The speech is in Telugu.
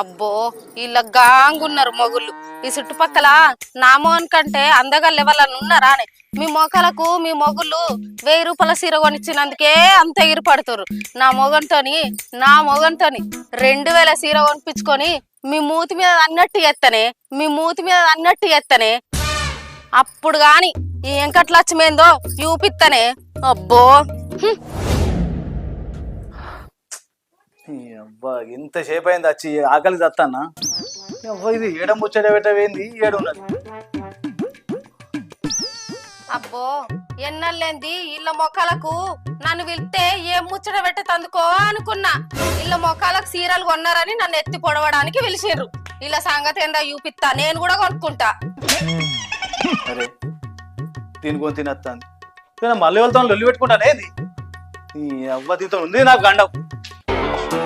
అబ్బో వీళ్ళ గాంగున్నారు మొగుళ్ళు. ఈ చుట్టుపక్కల నామోహన్ కంటే అందగల్ ఎవరన్నా ఉన్నారా అని. మీ మొక్కలకు మీ మొగుళ్ళు వెయ్యి రూపాయల సీర కొనిచ్చినందుకే అంత ఎగిరిపడుతురు నా మొగంతోని నా మొగంతోని రెండు వేల సీర కొనిపించుకొని మీ మూతి మీద అన్నట్టు ఎత్తనే మీ మూతి మీద అన్నట్టు ఎత్తనే. అప్పుడు గాని ఈ వెంకటలక్ష్మేందో చూపిత్తనే అబ్బో. ఇంతసేపు అయింది వచ్చి ఆకలి తత్తానా? ఇది ఏడ ముచ్చట పెట్టవేంది? ఏడు ఉన్నది. అబ్బో ఎన్నెల్లేంది? ఇళ్ళ మొక్కలకు నన్ను పిలిస్తే ఏం ముచ్చట పెట్టేతందుకో అనుకున్నా. ఇళ్ళ మొక్కలకు సీరలు కొన్నారని నన్ను ఎత్తి పొడవడానికి పిలిచిర్రు. ఇలా సంగతి ఏందో చూపిస్తా నేను కూడా కొనుక్కుంటా. అరే దీని కొని తినత్తాంది. నేను మళ్ళీ వెళ్తాను లొల్లి పెట్టుకుంటానే ఇది ఈ అవ్వ దీంతో ఉంది నాకు గండం. Thank you.